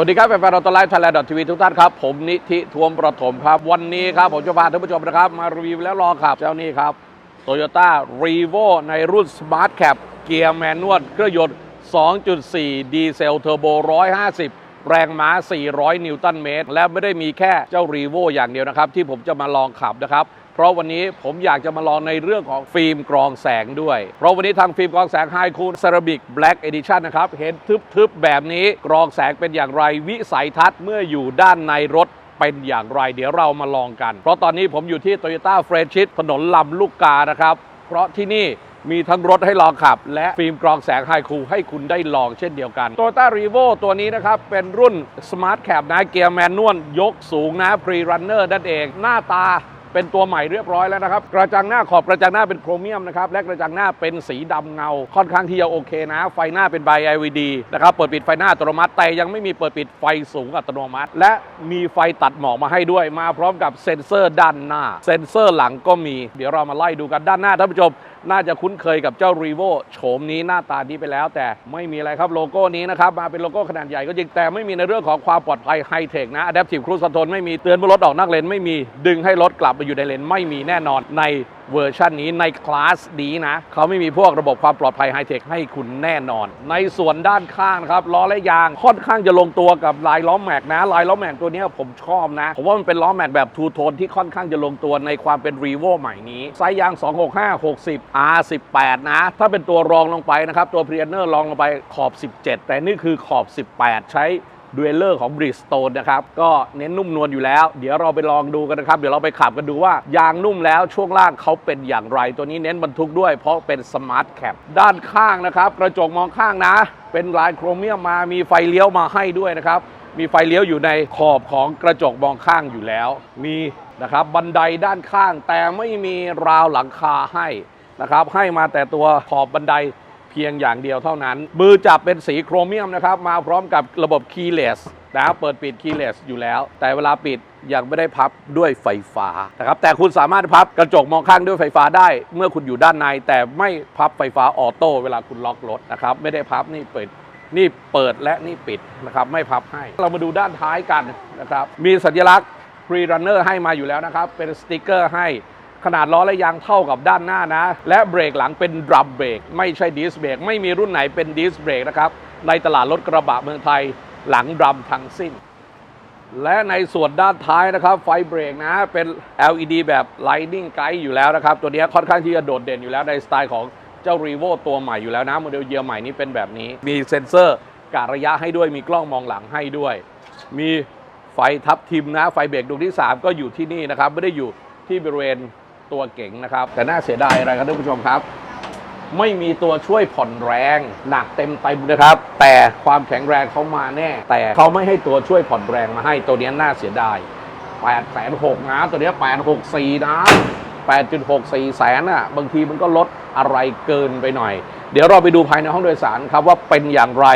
สวัสดีครับแฟนๆเราตไลฟ์ไทยแลนด์ทีวีทุกท่านครับ ผมนิธิทวมประถมครับ วันนี้ครับ ผมจะพาท่านผู้ชมนะครับ มารีวิวแล้วรอขับ เจ้านี้ครับ Toyota r e v o ในรุ่น Smart Cap เกียร์แมนนวลเครื่องยนต์ 2.4 ดีเซลเทอร์โบ 150 แรงม้า 400 นิวตันเมตร และไม่ได้มีแค่เจ้า r e v o อย่างเดียวนะครับ ที่ผมจะมาลองขับนะครับ ราะวันนี้ผมอยากจะมาลองในเรื่องของฟิล์มกรองแสงด้วย เพราะวันนี้ทางฟิล์มกรองแสงไฮคูลเซรามิกแบล็กเอดิชันนะครับ เห็นทึบๆแบบนี้กรองแสงเป็นอย่างไรวิสัยทัศน์เมื่ออยู่ด้านในรถเป็นอย่างไร เดี๋ยวเรามาลองกัน เพราะตอนนี้ผมอยู่ที่ Toyota f r e s h i t ถนนลำลูกกานะครับ เพราะที่นี่มีทั้งรถให้ลองขับ และฟิล์มกรองแสงไฮคูให้คุณได้ลองเช่นเดียวกัน Toyota r e v o ตัวนี้นะครับ เป็นรุ่น Smart Cap นะเกียร์แมนนวลยกสูงนะ Pre Runner นั่นเอง หน้าตา เป็นตัวใหม่เรียบร้อยแล้วนะครับ กระจังหน้าขอบกระจังหน้าเป็นโครเมียมนะครับ และกระจังหน้าเป็นสีดำเงา ค่อนข้างที่จะโอเคนะ ไฟหน้าเป็นไบ LED นะครับ เปิดปิดไฟหน้าอัตโนมัติ แต่ยังไม่มีเปิดปิดไฟสูงอัตโนมัติ และมีไฟตัดหมอกมาให้ด้วย มาพร้อมกับเซ็นเซอร์ด้านหน้า เซ็นเซอร์หลังก็มี เดี๋ยวเรามาไล่ดูกันด้านหน้าท่านผู้ชม น่าจะคุ้นเคยกับเจ้า r ีโวโฉมนี้หน้าตานี้ไปแล้ว แต่ไม่มีอะไรครับโลโก้นี้นะครับมาเป็นโลโก้ขนาดใหญ่ก็จริงแต่ไม่มีในเรื่องของความปลอดภัยไฮเทคนะ Adaptive Cruise Control ไม่มีเตือนเมื่อรถออกนอกเลนไม่มีดึงให้รถกลับมาอยู่ในเลนไม่มีแน่นอนใน เวอร์ชันนี้ในคลาสนี้นะเขาไม่มีพวกระบบความปลอดภัยไฮเทคให้คุณแน่นอน ในส่วนด้านข้างครับล้อและยางค่อนข้างจะลงตัวกับลายล้อแม็กนะลายล้อแม็กตัวนี้ผมชอบนะผมว่ามันเป็นล้อแม็กแบบทูโทนที่ค่อนข้างจะลงตัวในความเป็น r e v o ใหม่นี้ไซส์ยาง 265 60 R18 นะ ถ้าเป็นตัวรองลงไปนะครับตัว p r e n e r รองลงไปขอบ 17 แต่นี่คือขอบ 18 ใช้ ดูเอลเลอร์ของ Bridgestone นะครับ ก็เน้นนุ่มนวลอยู่แล้ว เดี๋ยวเราไปลองดูกันนะครับ เดี๋ยวเราไปขับกันดูว่ายางนุ่มแล้วช่วงล่างเขาเป็นอย่างไร ตัวนี้เน้นบรรทุกด้วยเพราะเป็น Smart Cap ด้านข้างนะครับ กระจกมองข้างนะ เป็นลายโครเมียมมามีไฟเลี้ยวมาให้ด้วยนะครับ มีไฟเลี้ยวอยู่ในขอบของกระจกมองข้างอยู่แล้ว มีนะครับบันไดด้านข้างแต่ไม่มีราวหลังคาให้นะครับให้มาแต่ตัวขอบบันได เพียงอย่างเดียวเท่านั้น มือจับเป็นสีโครเมียมนะครับ มาพร้อมกับระบบ keyless นะครับเปิดปิด keyless อยู่แล้ว แต่เวลาปิดยังไม่ได้พับด้วยไฟฟ้านะครับแต่คุณสามารถพับกระจกมองข้างด้วยไฟฟ้าได้ เมื่อคุณอยู่ด้านใน แต่ไม่พับไฟฟ้าออโต้เวลาคุณล็อกรถนะครับไม่ได้พับนี่เปิดนี่เปิดและนี่ปิดนะครับไม่พับให้ เรามาดูด้านท้ายกันนะครับมีสัญลักษณ์ Free Runner ให้มาอยู่แล้วนะครับ เป็นสติกเกอร์ให้ ขนาดล้อและยางเท่ากับด้านหน้านะ และเบรกหลังเป็นดรัมเบรกไม่ใช่ดิสเบรกไม่มีรุ่นไหนเป็นดิสเบรกนะครับ ในตลาดรถกระบะเมืองไทยหลังดรัมทั้งสิ้น และในส่วนด้านท้ายนะครับ ไฟเบรกนะ เป็น LED แบบ Lightning Guide อยู่แล้วนะครับ ตัวนี้ค่อนข้างที่จะโดดเด่นอยู่แล้วในสไตล์ของเจ้า r e v o ตัวใหม่อยู่แล้วนะโมเดลเยียร์ใหม่นี้เป็นแบบนี้ มีเซ็นเซอร์กะระยะให้ด้วยมีกล้องมองหลังให้ด้วย มีไฟทับทิมนะ ไฟเบรกดวงที่ 3 ก็อยู่ที่นี่นะครับ ไม่ได้อยู่ที่บริเวณ ตัวเก๋งนะครับ แต่น่าเสียดายอะไรครับท่านผู้ชมครับ ไม่มีตัวช่วยผ่อนแรง หนักเต็มเต็มนะครับ แต่ความแข็งแรงเขามาแน่ แต่เขาไม่ให้ตัวช่วยผ่อนแรงมาให้ตัวนี้น่าเสียดาย8แสนหกนะตัวนี้8 6 4นะ8.64 แสนอะบางทีมันก็ลดอะไรเกินไปหน่อย เดี๋ยวเราไปดูภายในห้องโดยสารครับว่าเป็นอย่างไร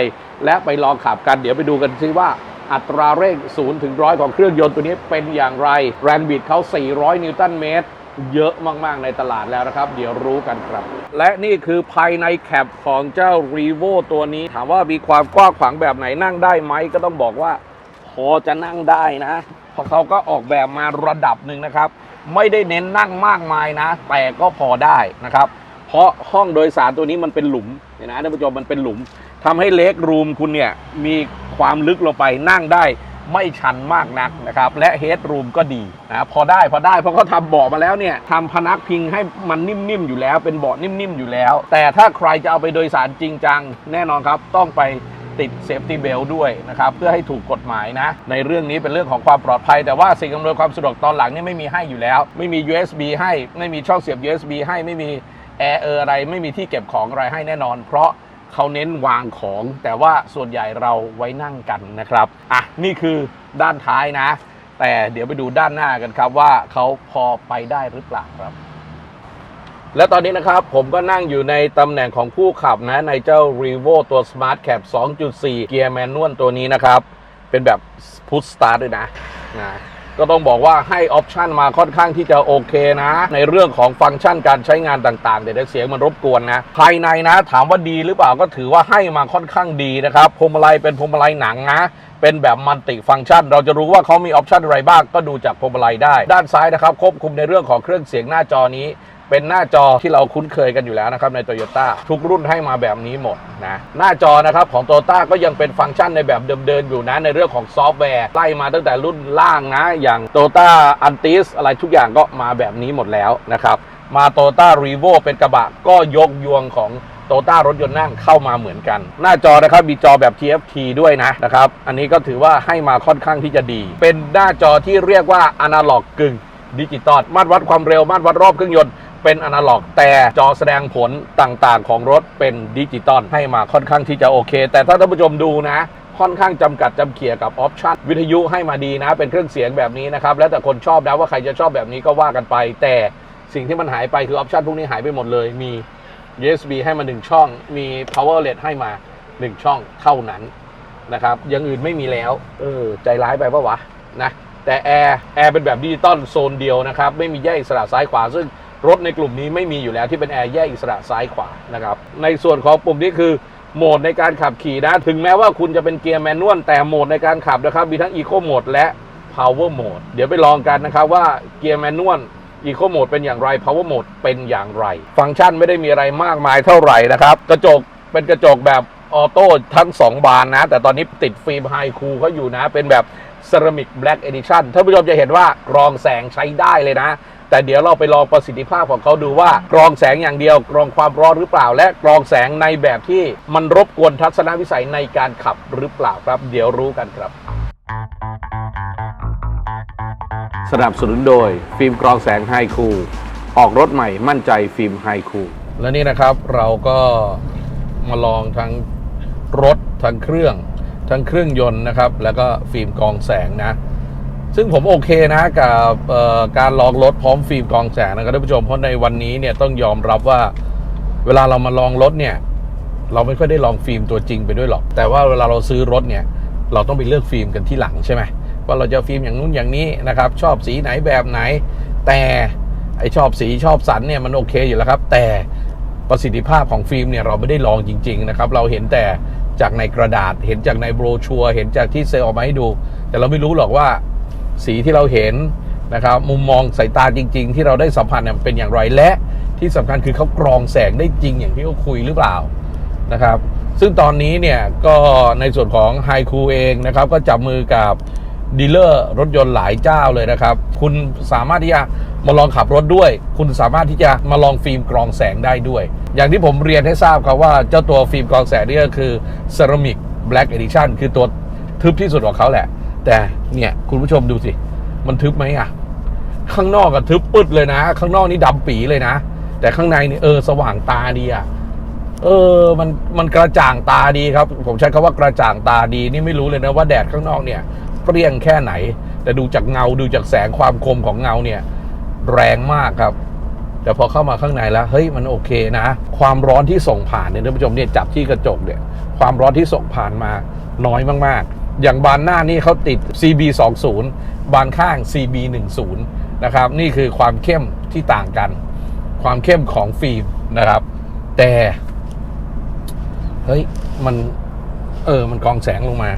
และไปลองขับกัน เดี๋ยวไปดูกันซิว่าอัตราเร่ง0ถึง100 ของเครื่องยนต์ตัวนี้เป็นอย่างไร แรงบิดเขา 400 นิวตันเมตร เยอะมากๆในตลาดแล้วนะครับ เดี๋ยวรู้กันครับ และนี่คือภายในแคปของเจ้า r e v o ตัวนี้ ถามว่ามีความกว้างขวางแบบไหนนั่งได้ไหมก็ต้องบอกว่า พอจะนั่งได้นะเพราะเขาก็ออกแบบมาระดับหนึ่งนะครับ ไม่ได้เน้นนั่งมากมายนะ แต่ก็พอได้นะครับ เพราะห้องโดยสารตัวนี้มันเป็นหลุมเนี่ยนะท่านผู้ชมมันเป็นหลุมทำให้เล็กรูมคุณเนี่ยมีความลึกลงไปนั่งได้ ไม่ชันมากนักนะครับ และเฮดรูมก็ดีนะพอได้พอได้เพราะเขาทำเบาะมาแล้วเนี่ยทำพนักพิงให้มันนิ่มๆอยู่แล้ว เป็นเบาะนิ่มๆอยู่แล้ว แต่ถ้าใครจะเอาไปโดยสารจริงจัง แน่นอนครับต้องไปติดเซฟตี้เบลด้วยนะครับ เพื่อให้ถูกกฎหมายนะ ในเรื่องนี้เป็นเรื่องของความปลอดภัย แต่ว่าสิ่งอำนวยความสะดวกตอนหลังนี่ไม่มีให้อยู่แล้ว ไม่มี USB ให้ไม่มีช่องเสียบ USB ให้ไม่มีแอร์เอออะไรไม่มีที่เก็บของอะไรให้แน่นอน เพราะ เขาเน้นวางของ แต่ว่าส่วนใหญ่เราไว้นั่งกันนะครับอะนี่คือด้านท้ายนะ แต่เดี๋ยวไปดูด้านหน้ากันครับว่าเขาพอไปได้หรือเปล่าครับ และตอนนี้นะครับผมก็นั่งอยู่ในตำแหน่งของผู้ขับนะในเจ้า r e v o ตัว Smart Cap 2.4 เกียร์แมนนวลตัวนี้นะครับ เป็นแบบ Push Start ด้วยนะนะ ก็ต้องบอกว่าให้ออปชันมาค่อนข้างที่จะโอเคนะ ในเรื่องของฟังก์ชันการใช้งานต่างๆ เดี๋ยวเสียงมันรบกวนนะ ภายในนะถามว่าดีหรือเปล่าก็ถือว่าให้มาค่อนข้างดีนะครับพวงมาลัยเป็นพวงมาลัยหนังนะเป็นแบบมัลติฟังก์ชัน เราจะรู้ว่าเขามีออปชันอะไรบ้างก็ดูจากพวงมาลัยได้ ด้านซ้ายนะครับควบคุมในเรื่องของเครื่องเสียงหน้าจอนี้ เป็นหน้าจอที่เราคุ้นเคยกันอยู่แล้วนะครับใน Toyota ทุกรุ่นให้มาแบบนี้หมดนะหน้าจอนะครับของ Toyota ก็ยังเป็นฟังก์ชันในแบบเดิมๆอยู่นะในเรื่องของซอฟต์แวร์ไล่มาตั้งแต่รุ่นล่างนะ อย่าง Toyota Antis อะไรทุกอย่างก็มาแบบนี้หมดแล้วนะครับมา Toyota r e v o เป็นกระบะก็ยกยวงของโตต้ารถยนต์นั่งเข้ามาเหมือนกัน หน้าจอนะครับมีจอแบบ TFT ด้วยนะนะครับ อันนี้ก็ถือว่าให้มาค่อนข้างที่จะดี เป็นหน้าจอที่เรียกว่าอนาล็อกกึ่งดิจิตอลมาตรวัดความเร็วมาตรวัดรอบเครื่องยนต์ เป็นอนาล็อก แต่จอแสดงผลต่างๆ ของรถเป็นดิจิตอลให้มาค่อนข้างที่จะโอเค แต่ถ้าท่านผู้ชมดูนะค่อนข้างจำกัดจำเขี่ยกับออปชันวิทยุให้มาดีนะ เป็นเครื่องเสียงแบบนี้นะครับ แล้วแต่คนชอบนะว่าใครจะชอบแบบนี้ก็ว่ากันไป แต่สิ่งที่มันหายไปคือออปชันพวกนี้หายไปหมดเลย มี USB ให้มา 1 ช่อง มี power LED ให้มา 1 ช่องเท่านั้นนะครับอยังอื่นไม่มีแล้ว เออ ใจร้ายไปปะวะนะแต่แอร์แอร์เป็นแบบดิจิตอลโซนเดียวนะครับ ไม่มีแยกสระซ้ายขวาซึ่ง รถในกลุ่มนี้ไม่มีอยู่แล้วที่เป็นแอร์แยกอิสระซ้ายขวานะครับในส่วนของปุ่มนี้คือโหมดในการขับขี่นะ ถึงแม้ว่าคุณจะเป็นเกียร์แมนนวลแต่โหมดในการขับนะครับ มีทั้ง Eco Mode และ Power Mode เดี๋ยวไปลองกันนะครับว่าเกียร์แมนนวลอีโคโหมดเป็นอย่างไร Power Mode เป็นอย่างไร ฟังก์ชันไม่ได้มีอะไรมากมายเท่าไหร่นะครับ กระจกเป็นกระจกแบบออโต้ทั้ง 2 บานนะ แต่ตอนนี้ติดฟิล์มไฮคูเขาอยู่นะ เป็นแบบเซรามิกแบล็กเอดิชั่นท่านผู้ชมจะเห็นว่ากรองแสงใช้ได้เลยนะ แต่เดี๋ยวเราไปลองประสิทธิภาพของเขาดูว่ากรองแสงอย่างเดียวกรองความร้อนหรือเปล่า และกรองแสงในแบบที่มันรบกวนทัศนวิสัยในการขับหรือเปล่าครับ เดี๋ยวรู้กันครับ สนับสนุนโดย ฟิล์มกรองแสงไฮคูออกรถใหม่มั่นใจฟิล์มไฮคูและนี่นะครับเราก็มาลองทั้งรถทั้งเครื่อง ทั้งเครื่องยนต์นะครับ แล้วก็ฟิล์มกรองแสงนะ ซึ่งผมโอเคนะกับการลองรถพร้อมฟิล์มกองแสงนะครับท่านผู้ชมเพราะในวันนี้เนี่ยต้องยอมรับว่า เวลาเรามาลองรถเนี่ยเราไม่ค่อยได้ลองฟิล์มตัวจริงไปด้วยหรอก แต่ว่าเวลาเราซื้อรถเนี่ยเราต้องไปเลือกฟิล์มกันที่หลังใช่ไหมว่าเราจะฟิล์มอย่างนู้นอย่างนี้นะครับ ชอบสีไหนแบบไหน แต่ไอชอบสีชอบสันเนี่ยมันโอเคอยู่แล้วครับ แต่ประสิทธิภาพของฟิล์มเนี่ยเราไม่ได้ลองจริง ๆ นะครับ เราเห็นแต่จากในกระดาษ เห็นจากในโบรชัวเห็นจากที่เซลล์ออกมาให้ดู แต่เราไม่รู้หรอกว่า สีที่เราเห็นนะครับมุมมองสายตาจริง ๆ ที่เราได้สัมผัสเนี่ยเป็นอย่างไรและที่สำคัญคือเขากรองแสงได้จริงอย่างที่เขาคุยหรือเปล่านะครับ ซึ่งตอนนี้เนี่ยก็ในส่วนของไฮคูเองนะครับก็จับมือกับดีลเลอร์รถยนต์หลายเจ้าเลยนะครับ คุณสามารถที่จะมาลองขับรถด้วย คุณสามารถที่จะมาลองฟิล์มกรองแสงได้ด้วย อย่างที่ผมเรียนให้ทราบครับว่าเจ้าตัวฟิล์มกรองแสงนี่ก็คือ Ceramic Black Edition คือตัวทึบที่สุดของเขาแหละ แต่เนี่ยคุณผู้ชมดูสิ มันทึบไหมอะข้างนอกก็ทึบปึดเลยนะ ข้างนอกนี่ดำปีเลยนะ แต่ข้างในนี่เออสว่างตาดีอะเออมันมันกระจ่างตาดีครับ ผมใช้คำว่ากระจ่างตาดีนี่ไม่รู้เลยนะว่าแดดข้างนอกเนี่ยเปรี้ยงแค่ไหน แต่ดูจากเงาดูจากแสงความคมของเงาเนี่ย แรงมากครับ แต่พอเข้ามาข้างในแล้วเฮ้ยมันโอเคนะ ความร้อนที่ส่งผ่านเนี่ยท่านผู้ชมเนี่ยจับที่กระจกเนี่ย ความร้อนที่ส่งผ่านมาน้อยมากๆ อย่างบานหน้านี่เขาติด CB 2 0บานข้าง CB 1 0นะครับ นี่คือความเข้มที่ต่างกัน ความเข้มของฟิล์มนะครับ แต่ เฮ้ย มัน เออ มันกองแสงลงมา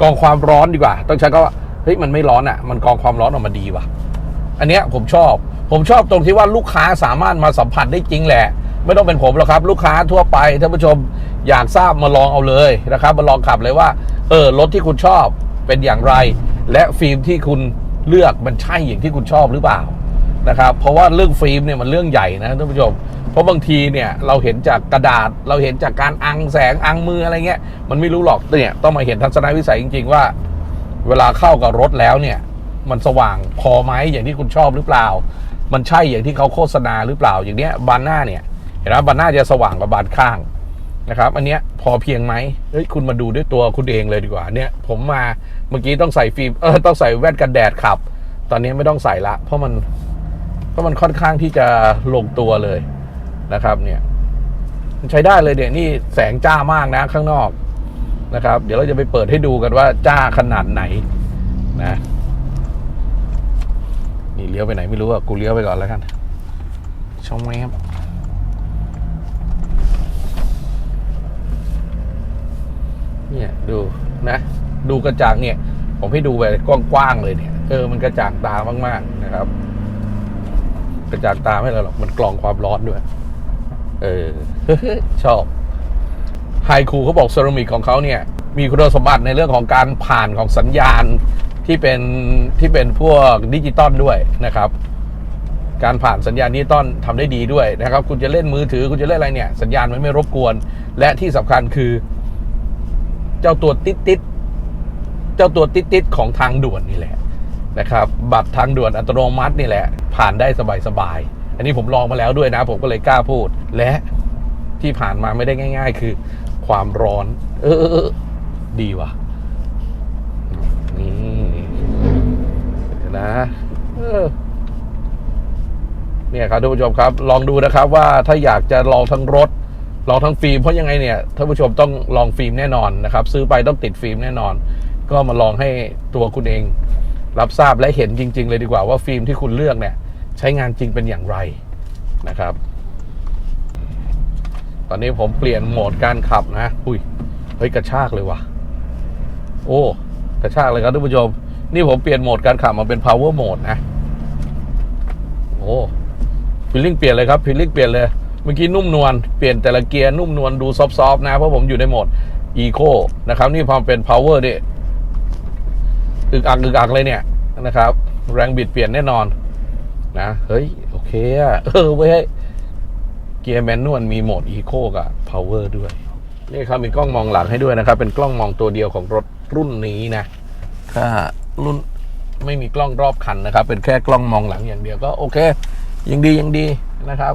กองความร้อนดีกว่า ต้องใช้ก็ว่า เฮ้ย มันไม่ร้อนอะ่ะ มันกองความร้อนออกมาดีว่ะ อันเนี้ยผมชอบ ผมชอบตรงที่ว่าลูกค้าสามารถมาสัมผัสได้จริงแหละ ไม่ต้องเป็นผมหรอกครับ ลูกค้าทั่วไปท่านผู้ชมอยากทราบมาลองเอาเลยนะครับ มาลองขับเลยว่า เออรถที่คุณชอบเป็นอย่างไร และฟิล์มที่คุณเลือกมันใช่อย่างที่คุณชอบหรือเปล่านะครับ เพราะว่าเรื่องฟิล์มเนี่ยมันเรื่องใหญ่นะท่านผู้ชม เพราะบางทีเนี่ยเราเห็นจากกระดาษเราเห็นจากการอังแสงอังมืออะไรเงี้ยมันไม่รู้หรอกเนี่ยต้องมาเห็นทัศนวิสัยจริง ๆ ว่า เวลาเข้ากับรถแล้วเนี่ยมันสว่างพอไหมอย่างที่คุณชอบหรือเปล่า มันใช่อย่างที่เขาโฆษณาหรือเปล่าอย่างเนี้ยบานหน้าเนี่ย ห็นไหมบานหน้าจะสว่างกว่าบานข้างนะครับอันเนี้ยพอเพียงไหมเฮ้ยคุณมาดูด้วยตัวคุณเองเลยดีกว่าเนี่ยผมมาเมื่อกี้ต้องใส่ฟิล์มเออต้องใส่แว่นกันแดดขับ ตอนนี้ไม่ต้องใส่ละ เพราะมันเพราะมันค่อนข้างที่จะลงตัวเลยนะครับ เนี่ยมันใช้ได้เลยเดี๋ยวนี่แสงจ้ามากนะข้างนอกนะครับ เดี๋ยวเราจะไปเปิดให้ดูกันว่าจ้าขนาดไหนนะนี่เลี้ยวไปไหนไม่รู้อะกูเลี้ยวไปก่อนแล้วกันช่องแมบ เนี่ยดูนะ ดูกระจ่างเนี่ย ผมให้ดูไปกว้างๆเลยเนี่ยเออมันกระจ่างตามากๆนะครับ กระจ่างตาไม่เลยหรอกมันกรองความร้อนด้วย เออชอบไฮคูเขาบอกเซรามิกของเขาเนี่ย มีคุณสมบัติในเรื่องของการผ่านของสัญญาณที่เป็นที่เป็นพวกดิจิตอลด้วยนะครับ การผ่านสัญญาณดิจิตอลทำได้ดีด้วยนะครับ คุณจะเล่นมือถือคุณจะเล่นอะไรเนี่ย สัญญาณมันไม่รบกวน และที่สำคัญคือ เจ้าตัวติดติดเจ้าตัวติดติดของทางด่วนนี่แหละนะครับ บัตรทางด่วนอัตโนมัตินี่แหละ ผ่านได้สบายๆอันนี้ผมลองมาแล้วด้วยนะ ผมก็เลยกล้าพูด และที่ผ่านมาไม่ได้ง่าย ๆ คือ ความร้อน เออดีว่ะนี่นะเออเนี่ยครับท่านผู้ชมครับ ลองดูนะครับว่าถ้าอยากจะลองทั้งรถ ลองทั้งฟิล์มเพราะยังไงเนี่ยท่านผู้ชมต้องลองฟิล์มแน่นอนนะครับ ซื้อไปต้องติดฟิล์มแน่นอน ก็มาลองให้ตัวคุณเอง รับทราบและเห็นจริง ๆ เลยดีกว่าว่าฟิล์มที่คุณเลือกเนี่ย ใช้งานจริงเป็นอย่างไรนะครับ ตอนนี้ผมเปลี่ยนโหมดการขับนะอุ้ยเฮ้ยกระชากเลยว่ะ โอ้กระชากเลยครับท่านผู้ชม นี่ผมเปลี่ยนโหมดการขับมาเป็น power mode นะ โอ้ฟีลลิ่งเปลี่ยนเลยครับฟีลลิ่งเปลี่ยนเลย มื่อกี้นุ่มนวลเปลี่ยนแต่ละเกียร์นุ่มนวลดูซอฟๆนะ เพราะผมอยู่ในโหมด eco นะครับนี่พอเป็น power นี่อึกอักอึกอักเลยเนี่ยนะครับ แรงบิดเปลี่ยนแน่นอนนะเฮ้ย โอเคอะเออเว้ยเกียร์แมนนวลมีโหมด Eco กับ Power ด้วยนี่ครับมีกล้องมองหลังให้ด้วยนะครับ เป็นกล้องมองตัวเดียวของรถรุ่นนี้นะถ้ารุ่นไม่มีกล้องรอบคันนะครับ เป็นแค่กล้องมองหลังอย่างเดียวก็โอเคยังดียังดีนะครับ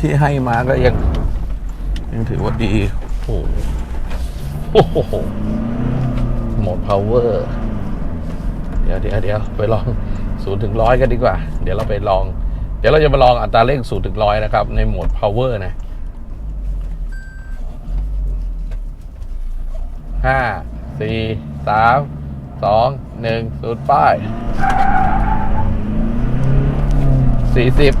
ที่ให้มาก็ยัง ยังถือว่าดีโอ้โหหโหมด Power เดี๋ยวเดี๋ยวเดี๋ยวไปลองศูนย์ถึงร้อยกันดีกว่า เดี๋ยวเราไปลอง เดี๋ยวเราจะมาลองอัตราเร่งศูนย์ถึงร้อยนะครับ ในโหมด power นะห้าสี่สามสองหนึ่งศูนย์ป้ายสี่สิบ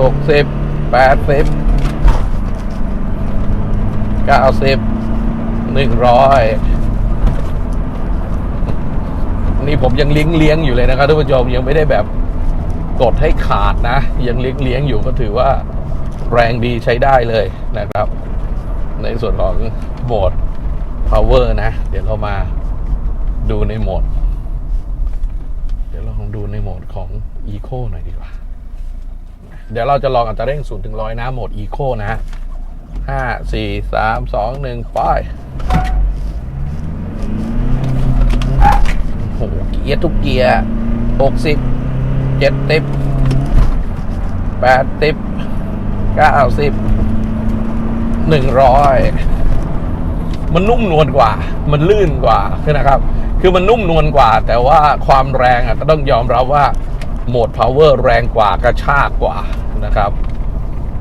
หกสิบแปดสิบเก้าสิบหนึ่งร้อยนี่ผมยังเลี้ยงเลี้ยงอยู่เลยนะครับท่านผู้ชมยังไม่ได้แบบกดให้ขาดนะ ยังเลี้ยงเลี้ยงอยู่ก็ถือว่าแรงดีใช้ได้เลยนะครับ ในส่วนของโหมด power นะ เดี๋ยวเรามาดูในโหมด เดี๋ยวเราลองดูในโหมดของ eco หน่อยดีกว่า เดี๋ยวเราจะลองอัตราเร่ง0ถึง100นะโหมด eco นะห้าสี่สามสองหนึ่งไปโอ้โหเกียร์ทุกเกียร์หกสิบเจ็ดสิบแปดสิบเก้าสิบหนึ่งร้อยมันนุ่มนวลกว่า มันลื่นกว่าคือนะครับ คือมันนุ่มนวลกว่า แต่ว่าความแรงอะก็ต้องยอมรับว่าโหมด power แรงกว่ากระชากกว่า นะครับ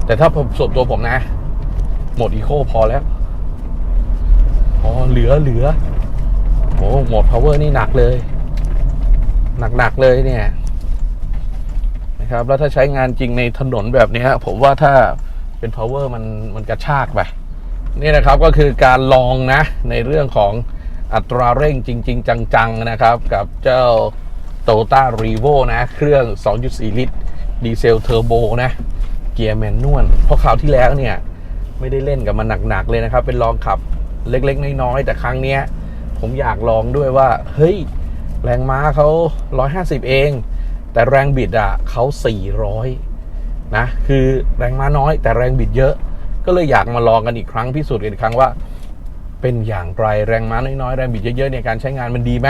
แต่ถ้าผมส่วนตัวผมนะโหมด eco พอแล้วอ๋อเหลือเหลือโอ้โหมด power นี่หนักเลย หนักๆเลยเนี่ยนะครับ แล้วถ้าใช้งานจริงในถนนแบบเนี้ยผมว่าถ้าเป็น power มันมันกระชากไปนี่นะครับก็คือการลองนะในเรื่องของอัตราเร่งจริง ๆ จัง ๆ นะครับ กับเจ้า t o y o t a r e v o นะ เครื่อง 2.4 ลิตร ดีเซลเทอร์โบนะเกียร์แมนนวลเพราะคราวที่แล้วเนี่ย ไม่ได้เล่นกับมันหนักๆเลยนะครับ เป็นลองขับเล็กๆ น้อยๆ แต่ครั้งเนี้ย ผมอยากลองด้วยว่า เฮ้ย แรงม้าเขา 150 เอง แต่แรงบิดอะเขา400 นะ คือแรงม้าน้อยแต่แรงบิดเยอะ ก็เลยอยากมาลองกันอีกครั้งพิสูจน์กันอีกครั้งว่า เป็นอย่างไรแรงม้าน้อยๆ แรงบิดเยอะๆในการใช้งานมันดีไหม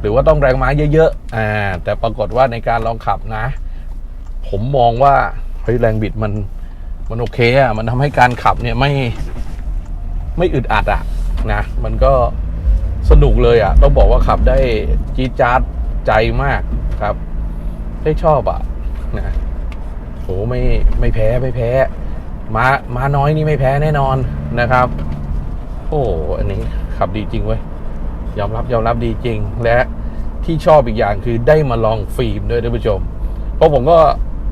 หรือว่าต้องแรงม้าเยอะๆอ่าแต่ปรากฏว่าในการลองขับนะ ผมมองว่าเฮ้ยแรงบิดมันมันโอเคอะมันทำให้การขับเนี่ยไม่ไม่อึดอัดอะนะ มันก็สนุกเลยอะต้องบอกว่าขับได้จี๊ดจ๊าดใจมากครับ ได้ชอบอะนะโหไม่ไม่แพ้ไม่แพ้มามาน้อยนี่ไม่แพ้แน่นอนนะครับ โอ้อันนี้ขับดีจริงเว้ยยอมรับยอมรับดีจริงและที่ชอบอีกอย่างคือได้มาลองฟิล์มด้วยท่านผู้ชม เพราะผมก็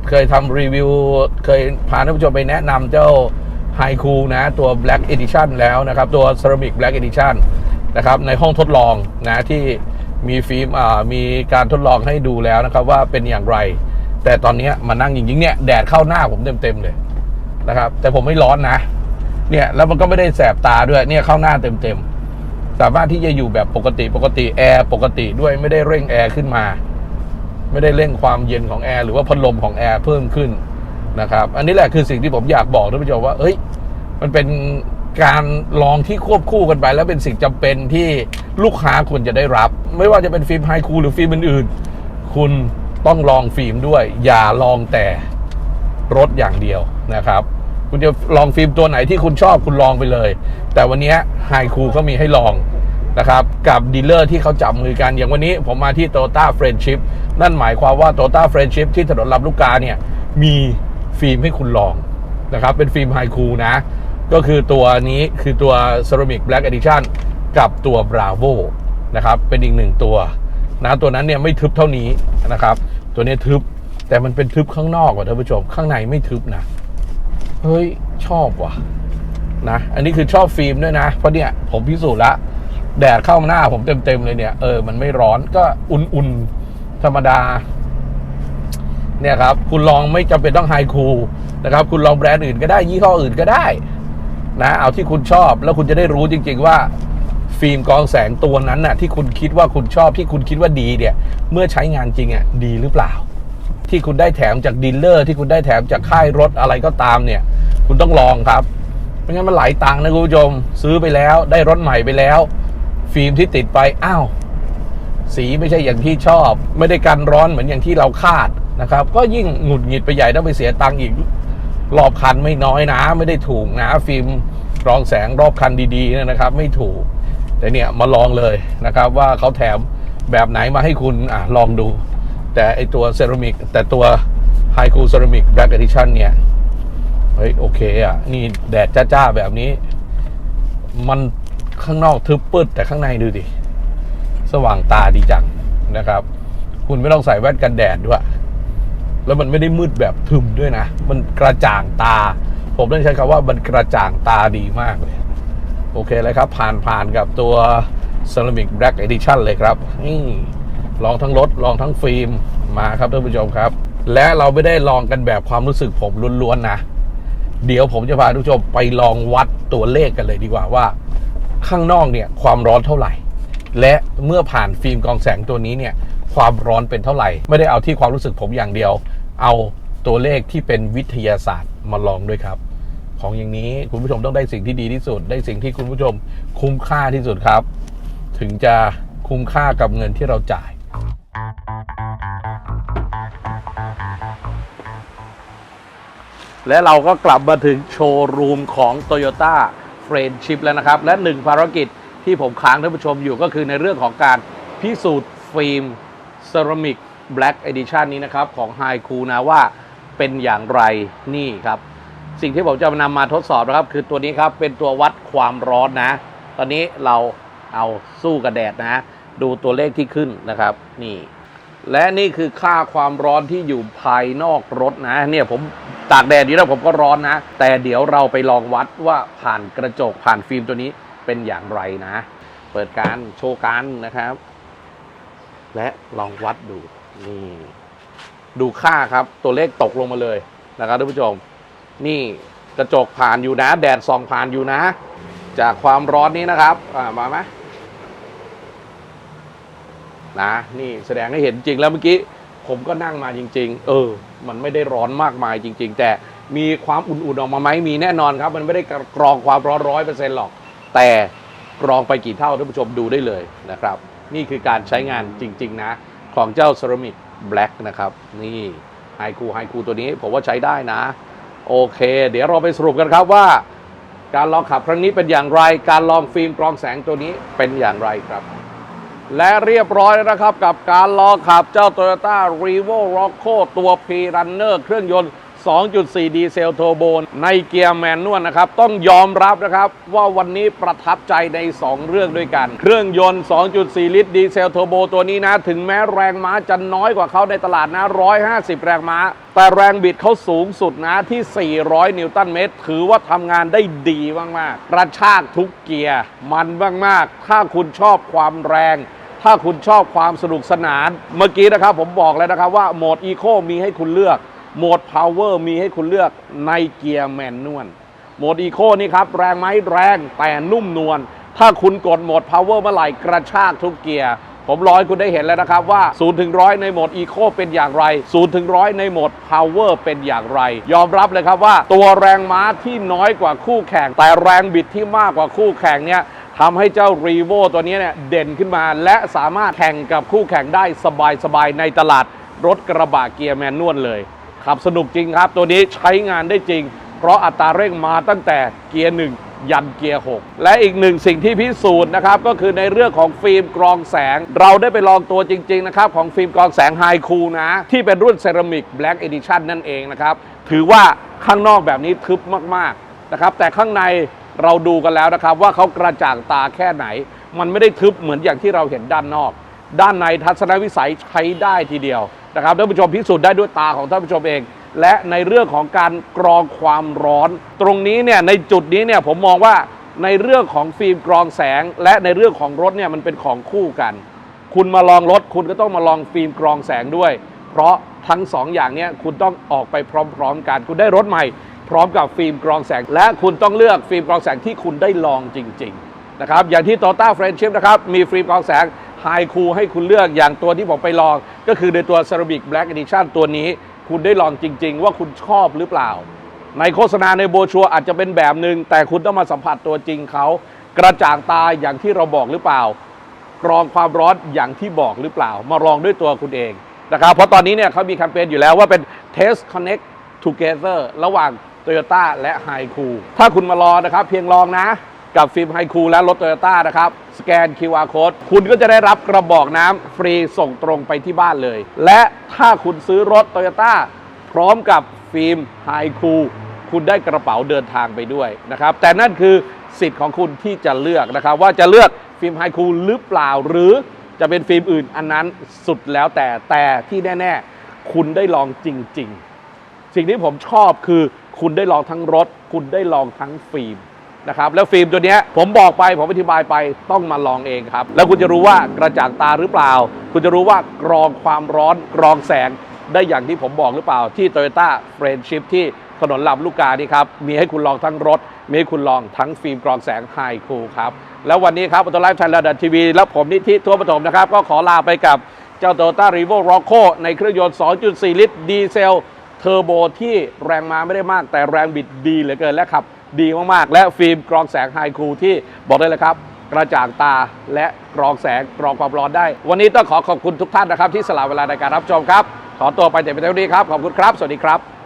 เคยทำรีวิว เคยพาท่านผู้ชมไปแนะนำเจ้า High Cool นะตัว Black Edition แล้วนะครับ ตัว Ceramic Black Edition นะครับในห้องทดลองนะที่มีฟิล์มมีการทดลองให้ดูแล้วนะครับว่าเป็นอย่างไร แต่ตอนนี้มานั่งจริงๆเนี่ยแดดเข้าหน้าผมเต็มๆเลยนะครับ แต่ผมไม่ร้อนนะ เนี่ยแล้วมันก็ไม่ได้แสบตาด้วยเนี่ยเข้าหน้าเต็มๆสามารถที่จะอยู่แบบปกติปกติแอร์ปกติด้วยไม่ได้เร่งแอร์ขึ้นมา ไม่ได้เร่งความเย็นของแอร์หรือว่าพัดลมของแอร์เพิ่มขึ้นนะครับ อันนี้แหละคือสิ่งที่ผมอยากบอกท่านผู้ชมว่า เอ้ย มันเป็นการลองที่ควบคู่กันไป แล้วเป็นสิ่งจำเป็นที่ลูกค้าควรจะได้รับ ไม่ว่าจะเป็นฟิล์มไฮคูลหรือฟิล์มอื่นๆ คุณต้องลองฟิล์มด้วย อย่าลองแต่รถอย่างเดียวนะครับ คุณจะลองฟิล์มตัวไหนที่คุณชอบคุณลองไปเลย แต่วันนี้ไฮคูลเขามีให้ลอง นะครับกับดีลเลอร์ที่เขาจับมือกันอย่างวันนี้ผมมาที่ Toyota Friendship นั่นหมายความว่า Toyota Friendship ที่ถนนลำลูกกาเนี่ยมีฟิล์มให้คุณลองนะครับเป็นฟิล์มไฮคูลนะ ก็คือตัวนี้คือตัว Ceramic Black Edition กับตัว Bravo นะครับเป็นอีกหนึ่งตัวนะตัวนั้นเนี่ยไม่ทึบเท่านี้นะครับ ตัวนี้ทึบแต่มันเป็นทึบข้างนอกว่ะท่านผู้ชมข้างในไม่ทึบนะเฮ้ยชอบว่ะนะอันนี้คือชอบฟิล์มด้วยนะเพราะเนี่ยผมพิสูจน์ละ แดดเข้าหน้าผมเต็มๆเลยเนี่ยเออมันไม่ร้อนก็อุ่นๆธรรมดา เนี่ยครับ คุณลองไม่จำเป็นต้องไฮคูลนะครับ คุณลองแบรนด์อื่นก็ได้ยี่ห้ออื่นก็ได้นะเอาที่คุณชอบแล้วคุณจะได้รู้จริง ๆว่าฟิล์มกองแสงตัวนั้นน่ะที่คุณคิดว่าคุณชอบที่คุณคิดว่าดีเนี่ย เมื่อใช้งานจริงอะดีหรือเปล่า ที่คุณได้แถมจากดีลเลอร์ที่คุณได้แถมจากค่ายรถอะไรก็ตามเนี่ย คุณต้องลองครับไม่งั้นมันหลายตังค์นะคุณผู้ชม ซื้อไปแล้วได้รถใหม่ไปแล้ว ฟิล์มที่ติดไปอ้าวสีไม่ใช่อย่างที่ชอบ ไม่ได้กันร้อนเหมือนอย่างที่เราคาดนะครับ ก็ยิ่งหงุดหงิดไปใหญ่ต้องไปเสียตังค์อีกรอบคันไม่น้อยนะ ไม่ได้ถูกนะ ฟิล์มรองแสงรอบคันดีๆเนี่ยนะครับ ไม่ถูก แต่เนี่ยมาลองเลยนะครับ ว่าเขาแถมแบบไหนมาให้คุณอะลองดู แต่ไอตัวเซรามิกแต่ตัวไฮคูเซรามิกแบล็กเอดิชันเนี่ยเฮ้ยโอเคอะ นี่แดดจ้าๆแบบนี้ มัน ข้างนอกทึบปืดแต่ข้างในดูดิ สว่างตาดีจังนะครับ คุณไม่ต้องใส่แว่นกันแดดด้วย แล้วมันไม่ได้มืดแบบทึมด้วยนะ มันกระจ่างตา ผมต้องใช้คำว่ามันกระจ่างตาดีมากเลย โอเคเลยครับ ผ่านผ่านกับตัว Ceramic Black Edition เลยครับนี่ลองทั้งรถลองทั้งฟิล์มมาครับท่านผู้ชมครับ และเราไม่ได้ลองกันแบบความรู้สึกผมล้วนๆนะ เดี๋ยวผมจะพาทุกผู้ชมไปลองวัดตัวเลขกันเลยดีกว่าว่า ข้างนอกเนี่ยความร้อนเท่าไหร่ และเมื่อผ่านฟิล์มกองแสงตัวนี้เนี่ยความร้อนเป็นเท่าไหร่ ไม่ได้เอาที่ความรู้สึกผมอย่างเดียว เอาตัวเลขที่เป็นวิทยาศาสตร์มาลองด้วยครับ ของอย่างนี้คุณผู้ชมต้องได้สิ่งที่ดีที่สุด ได้สิ่งที่คุณผู้ชมคุ้มค่าที่สุดครับ ถึงจะคุ้มค่ากับเงินที่เราจ่ายและเราก็กลับมาถึงโชว์รูมของ Toyota Friendship แล้วนะครับ และหนึ่งภารกิจที่ผมค้างท่านผู้ชมอยู่ก็คือในเรื่องของการพิสูจน์ฟิล์ม Ceramic Black Edition นี้นะครับ ของ High Cool นะว่าเป็นอย่างไรนี่ครับ สิ่งที่ผมจะนำมาทดสอบนะครับ คือตัวนี้ครับเป็นตัววัดความร้อนนะ ตอนนี้เราเอาสู้กับแดดนะ ดูตัวเลขที่ขึ้นนะครับ นี่ และนี่คือค่าความร้อนที่อยู่ภายนอกรถนะ เนี่ยผมตากแดดอยู่แล้วผมก็ร้อนนะ แต่เดี๋ยวเราไปลองวัดว่าผ่านกระจกผ่านฟิล์มตัวนี้เป็นอย่างไรนะ เปิดการโชว์กันนะครับ และลองวัดดูนี่ดูค่าครับตัวเลขตกลงมาเลยนะครับท่านผู้ชม นี่กระจกผ่านอยู่นะ แดดส่องผ่านอยู่นะ จากความร้อนนี้นะครับมาไหม นะนี่แสดงให้เห็นจริงแล้วเมื่อกี้ผมก็นั่งมาจริง ๆ เออ มันไม่ได้ร้อนมากมายจริง ๆ แต่มีความอุ่นๆออกมาไหมมีแน่นอนครับ มันไม่ได้กรองความร้อนร้อยเปอร์เซ็นต์หรอก แต่กรองไปกี่เท่าท่านผู้ชมดูได้เลยนะครับ นี่คือการใช้งานจริง ๆ นะ ของเจ้า Ceramic Black นะครับ นี่ไฮคูไฮคูตัวนี้ผมว่าใช้ได้นะ โอเค เดี๋ยวเราไปสรุปกันครับว่า การลองขับครั้งนี้เป็นอย่างไร การลองฟิล์มกรองแสงตัวนี้เป็นอย่างไรครับ และเรียบร้อยแล้วนะครับกับการล้อขับเจ้า Toyota r e v o Rocco ตัว P Runner เครื่องยนต์ 2.4 ดีเซลโทโบในเกียร์แมนนวลนะครับ ต้องยอมรับนะครับว่าวันนี้ประทับใจใน 2 เรื่องด้วยกัน เครื่องยนต์ 2.4 ลิตรดีเซลโทโบตัวนี้นะ ถึงแม้แรงม้าจะน้อยกว่าเขาในตลาดนะ 150 แรงม้า แต่แรงบิดเขาสูงสุดนะที่ 400 นิวตันเมตร ถือว่าทำงานได้ดีมากๆกระชากทุกเกียร์มันมากๆ ถ้าคุณชอบความแรง ถ้าคุณชอบความสนุกสนาน เมื่อกี้นะครับผมบอกแล้วนะครับว่าโหมดอีโคมีให้คุณเลือก โหมดพาวเวอร์มีให้คุณเลือกในเกียร์แมนนวลโหมดอีโคนี่ครับ แรงไหมแรงแต่นุ่มนวลถ้าคุณกดโหมดพาวเวอร์เมื่อไหร่กระชากทุกเกียร์ผมร้อให้คุณได้เห็นแล้วนะครับว่า0ถึงร้อยในโหมดอีโคเป็นอย่างไร0ถึงร้อยในโหมดพาวเวอร์เป็นอย่างไร ยอมรับเลยครับว่า ตัวแรงม้าที่น้อยกว่าคู่แข่ง แต่แรงบิดที่มากกว่าคู่แข่งเนี่ย ทำให้เจ้ารีโวตัวนี้เนี่ยเด่นขึ้นมา และสามารถแข่งกับคู่แข่งได้สบายๆในตลาดรถกระบะเกียร์แมนนวลเลยขับสนุกจริงครับ ตัวนี้ใช้งานได้จริง เพราะอัตราเร่งมาตั้งแต่เกียร์ 1 ยันเกียร์ 6 และอีกหนึ่งสิ่งที่พิสูจน์นะครับ ก็คือในเรื่องของฟิล์มกรองแสง เราได้ไปลองตัวจริง ๆ นะครับ ของฟิล์มกรองแสงไฮคูนะ ที่เป็นรุ่นเซรามิกแบล็กเอดิชันนั่นเองนะครับ ถือว่าข้างนอกแบบนี้ทึบมาก ๆ นะครับ แต่ข้างใน เราดูกันแล้วนะครับ ว่าเขากระจ่างตาแค่ไหน มันไม่ได้ทึบเหมือนอย่างที่เราเห็นด้านนอก ด้านในทัศนวิสัยใช้ได้ทีเดียวนะครับท่านผู้ชมพิสูจน์ได้ด้วยตาของท่านผู้ชมเอง และในเรื่องของการกรองความร้อน ตรงนี้เนี่ยในจุดนี้เนี่ยผมมองว่าในเรื่องของฟิล์มกรองแสง และในเรื่องของรถเนี่ยมันเป็นของคู่กัน คุณมาลองรถคุณก็ต้องมาลองฟิล์มกรองแสงด้วย เพราะทั้งสองอย่างเนี้คุณต้องออกไปพร้อม ๆ กัน คุณได้รถใหม่ พร้อมกับฟิล์มกรองแสง และคุณต้องเลือกฟิล์มกรองแสงที่คุณได้ลองจริง ๆ นะครับ อย่างที่ Toyota Friendship นะครับ มีฟิล์มกรองแสงไฮคูให้คุณเลือกอย่างตัวที่ผมไปลอง ก็คือในตัว Ceramic Black Edition ตัวนี้ คุณได้ลองจริง ๆ ว่าคุณชอบหรือเปล่า ในโฆษณาในโบชัวอาจจะเป็นแบบหนึ่งแต่คุณต้องมาสัมผัสตัวจริงเขากระจ่างตาอย่างที่เราบอกหรือเปล่ากรองความร้อนอย่างที่บอกหรือเปล่า มาลองด้วยตัวคุณเองนะครับเพราะตอนนี้เนี่ยเขามีแคมเปญอยู่แล้วว่าเป็น Test Connect Together ระหว่าง Toyota และ h i c o ถ้าคุณมาลอนะครับ เพียงลองนะ กับฟิล์ม h i c o และรถ Toyota นะครับ สแกน QR Code คุณก็จะได้รับกระบอกน้ำฟรีส่งตรงไปที่บ้านเลย และถ้าคุณซื้อรถ Toyota พร้อมกับฟิล์ม h i c o คุณได้กระเป๋าเดินทางไปด้วยนะครับ แต่นั่นคือสิทธิ์ของคุณที่จะเลือกนะครับ ว่าจะเลือกฟิล์มไฮคูหรือเปล่าหรือจะเป็นฟิล์มอื่นอันนั้นสุดแล้วแต่แต่ที่แน่ ๆ คุณได้ลองจริง ๆ สิ่งที่ผมชอบคือ คุณได้ลองทั้งรถ คุณได้ลองทั้งฟิล์มนะครับแล้วฟิล์มตัวนี้ผมบอกไปผมอธิบายไปต้องมาลองเองครับ แล้วคุณจะรู้ว่ากระจ่างตาหรือเปล่า คุณจะรู้ว่ากรองความร้อนกรองแสงได้อย่างที่ผมบอกหรือเปล่า ที่ Toyota Friendship ที่ถนนลำลูกกานี่ครับ มีให้คุณลองทั้งรถ มีให้คุณลองทั้งฟิล์มกรองแสงไฮคูครับ แล้ววันนี้ครับอัตไลฟ์ไทยระดับทีวีและผมนิธิทั่วปฐมนะครับ ก็ขอลาไปกับเจ้า Toyota r e v o r o c c o ในเครื่องยนต์ 2.4 ลิตรดีเซล เทอร์โบที่แรงมาไม่ได้มาก แต่แรงบิดดีเหลือเกินและขับดีมากๆ และฟิล์มกรองแสงไฮคูที่บอกได้เลยครับ กระจ่างตาและกรองแสงกรองความร้อนได้ วันนี้ต้องขอขอบคุณทุกท่านนะครับ ที่สละเวลาในการรับชมครับ ขอตัวไปแต่เพียงเท่านี้ครับ ขอบคุณครับ สวัสดีครับ